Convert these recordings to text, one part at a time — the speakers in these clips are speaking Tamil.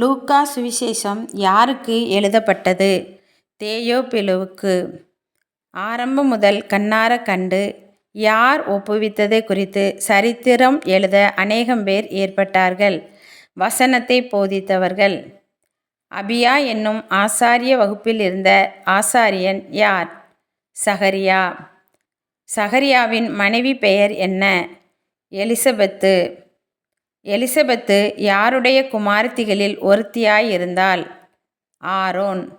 லூக்கா சுவிசேஷம் யாருக்கு எழுதப்பட்டது? தேயோபிலுவுக்கு ஆரம்பம் முதல் கண்ணார கண்டு யார் ஒப்புவித்தது குறித்து சரித்திரம் எழுத அநேகம் பேர் ஏற்பட்டார்கள். வசனத்தை போதித்தவர்கள். அபியா என்னும் ஆசாரிய வகுப்பில் இருந்த ஆசாரியன் யார்? சகரியா. சகரியாவின் மனைவி பெயர் என்ன? எலிசபெத்து. எலிசபெத்து யாருடைய குமாரத்திகளில் ஒருத்தியாயிருந்தாள்? ஆரோன்.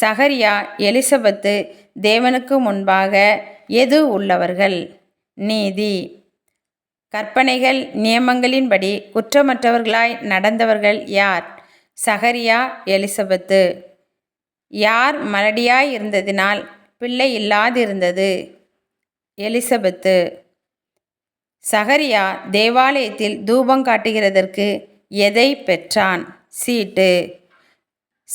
சகரியா எலிசபெத்து தேவனுக்கு முன்பாக எது உள்ளவர்கள்? நீதி. கற்பனைகள் நியமங்களின்படி குற்றமற்றவர்களாய் நடந்தவர்கள் யார்? சகரியா எலிசபெத்து. யார் மலடியாய் இருந்ததினால் பிள்ளை இல்லாதிருந்தது? எலிசபெத்து. சகரியா தேவாலயத்தில் தூபம் காட்டுகிறதற்கு எதை பெற்றான்? சீட்டு.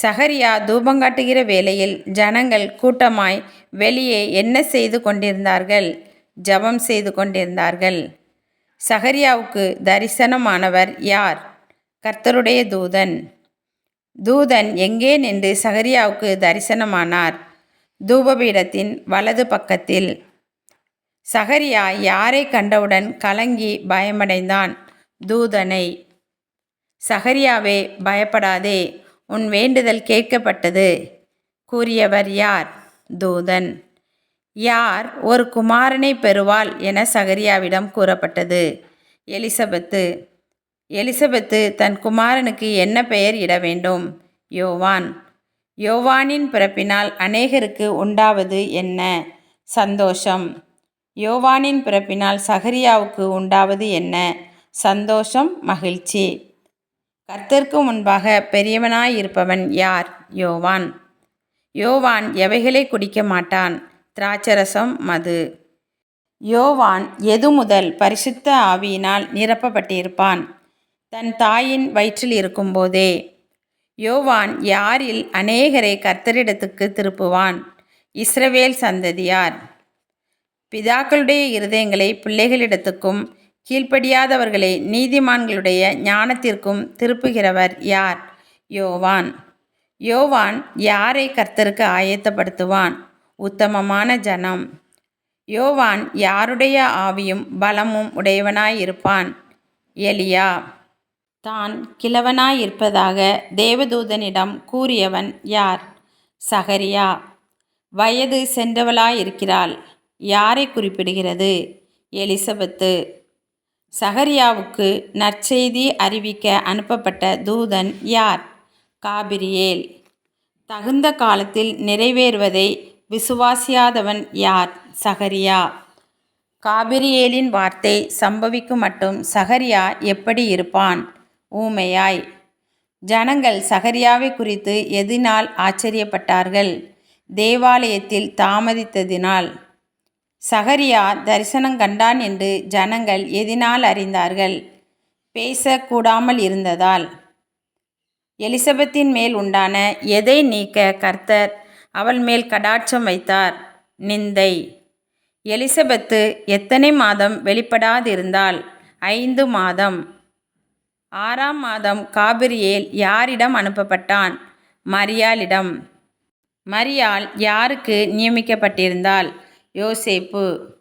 சகரியா தூபம் காட்டுகிற வேளையில் ஜனங்கள் கூட்டமாய் வெளியே என்ன செய்து கொண்டிருந்தார்கள்? ஜபம் செய்து கொண்டிருந்தார்கள். சகரியாவுக்கு தரிசனமானவர் யார்? கர்த்தருடைய தூதன். தூதன் எங்கே நின்று சகரியாவுக்கு தரிசனமானார்? தூபபீடத்தின் வலது பக்கத்தில். சகரியா யாரை கண்டவுடன் கலங்கி பயமடைந்தான்? தூதனை. சகரியாவே பயப்படாதே உன் வேண்டுதல் கேட்கப்பட்டது கூறியவர் யார்? தூதன். யார் ஒரு குமாரனை பெறுவாள் என சகரியாவிடம் கூறப்பட்டது. எலிசபெத்து. எலிசபெத்து தன் குமாரனுக்கு என்ன பெயர் இட வேண்டும்? யோவான். யோவானின் பிறப்பினால் அநேகருக்கு உண்டாவது என்ன? சந்தோஷம். யோவானின் பிறப்பினால் சகரியாவுக்கு உண்டாவது என்ன? சந்தோஷம் மகிழ்ச்சி. கர்த்தர்க்கு முன்பாக பெரியவனாயிருப்பவன் யார்? யோவான். யோவான் எவைகளை குடிக்க மாட்டான்? திராட்சரசம் மது. யோவான் எது முதல் பரிசுத்த ஆவியினால் நிரப்பப்பட்டிருப்பான்? தன் தாயின் வயிற்றில் இருக்கும்போதே. யோவான் யாரில் அநேகரை கர்த்தரிடத்துக்கு திருப்புவான்? இஸ்ரவேல் சந்ததியார். பிதாக்களுடைய இருதயங்களை பிள்ளைகளிடத்துக்கும் கீழ்ப்படியாதவர்களை நீதிமான்களுடைய ஞானத்திற்கும் திருப்புகிறவர் யார்? யோவான். யோவான் யாரை கர்த்தருக்கு ஆயத்தப்படுத்துவான்? உத்தமமான ஜனம். யோவான் யாருடைய ஆவியும் பலமும் உடையவனாயிருப்பான்? எலியா. தான் கிழவனாயிருப்பதாக தேவதூதனிடம் கூறியவன் யார்? சகரியா. வயது சென்றவளாயிருக்கிறாள். யாரை குறிப்பிடுகிறது? எலிசபெத்து. சகரியாவுக்கு நற்செய்தி அறிவிக்க அனுப்பப்பட்ட தூதன் யார்? காபிரியேல். தகுந்த காலத்தில் நிறைவேறுவதை விசுவாசியாதவன் யார்? சகரியா. காபிரியேலின் வார்த்தை சம்பவிக்கும் மட்டும் சகரியா எப்படி இருப்பான்? ஊமையாய். ஜனங்கள் சகரியாவை குறித்து எதினால் ஆச்சரியப்பட்டார்கள். தேவாலயத்தில் தாமதித்ததினால். சகரியா தரிசனம் கண்டான் என்று ஜனங்கள் எதினால் அறிந்தார்கள். பேசக்கூடாமல் இருந்ததால். எலிசபெத்தின் மேல் உண்டான எதை நீக்க கர்த்தர் அவள் மேல் கடாட்சம் வைத்தார்? நிந்தை. எலிசபெத்து எத்தனை மாதம் வெளிப்படாதிருந்தால்? ஐந்து மாதம். ஆறாம் மாதம் காபிரியேல் யாரிடம் அனுப்பப்பட்டான்? மரியாளிடம். மரியாள் யாருக்கு நியமிக்கப்பட்டிருந்தாள் 有谁不